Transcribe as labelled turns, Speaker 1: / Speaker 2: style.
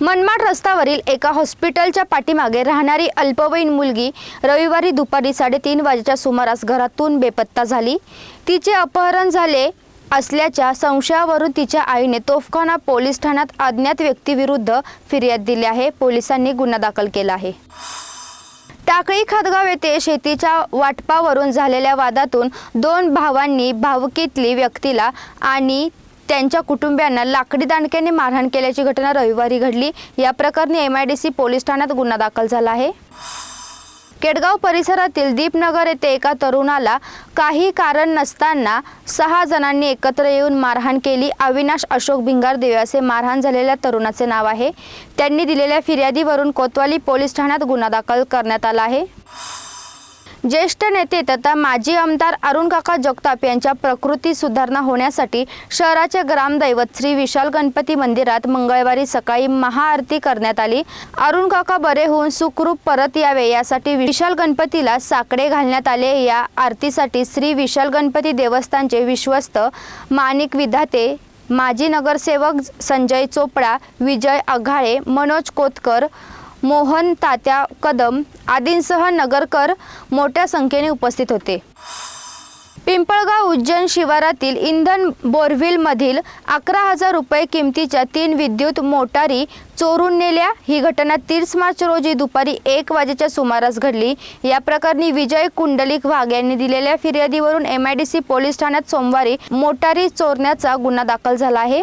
Speaker 1: मनमाड रस्त्यावरील एका हॉस्पिटलच्या पाठीमागे राहणारी अल्पवयीन मुलगी रविवारी दुपारी साडेतीन वाजेच्या सुमारास घरातून बेपत्ता झाली. तिचे अपहरण झाले असल्याच्या संशयावरून तिच्या आईने तोफखाना पोलीस ठाण्यात अज्ञात व्यक्तीविरुद्ध फिर्याद दिली आहे. पोलिसांनी गुन्हा दाखल केला आहे. टाकळी खादगाव येथे शेतीच्या वाटपावरून झालेल्या वादातून दोन भावांनी भावकीतली व्यक्तीला आणि त्यांच्या कुटुंबियांना लाकडी दांडक्याने मारहाण केल्याची घटना रविवारी घडली. या प्रकरणी M I D C police ठाण्यात गुन्हा दाखल झाला आहे. केडगाव परिसरातील दीपनगर येथे एका तरुणाला काही कारण नसताना सहा जणांनी एकत्र येऊन मारहाण केली. अविनाश अशोक भिंगार देवे असे मारहाण झालेल्या तरुणाचे नाव आहे. त्यांनी दिलेल्या फिर्यादीवरून कोतवाली पोलीस ठाण्यात गुन्हा दाखल करण्यात आला आहे. ज्येष्ठ नेते तथा माजी आमदार अरुण काका जगताप यांच्या प्रकृती सुधारणा होण्यासाठी शहराचे ग्रामदैवत श्री विशाल गणपती मंदिरात मंगळवारी सकाळी महाआरती करण्यात आली. अरुण काका बरे होऊन सुखरूप परत यावे यासाठी विशाल गणपतीला साकडे घालण्यात आले. या आरतीसाठी श्री विशाल गणपती देवस्थानचे विश्वस्त माणिक विधाते माजी नगरसेवक संजय चोपडा विजय आघाळे मनोज कोतकर मोहन तात्या कदम आदींसह नगरकर मोठ्या संख्येने उपस्थित होते. पिंपळगाव उज्जैन शिवारातील इंधन बोरव्हिलमधील अकरा हजार रुपये किमतीच्या तीन विद्युत मोटारी चोरून नेल्या. ही घटना तीस मार्च रोजी दुपारी एक वाजेच्या सुमारास घडली. या प्रकरणी विजय कुंडलिक वाघ यांनी दिलेल्या फिर्यादीवरून M I D C police ठाण्यात सोमवारी मोटारी चोरण्याचा गुन्हा दाखल झाला आहे.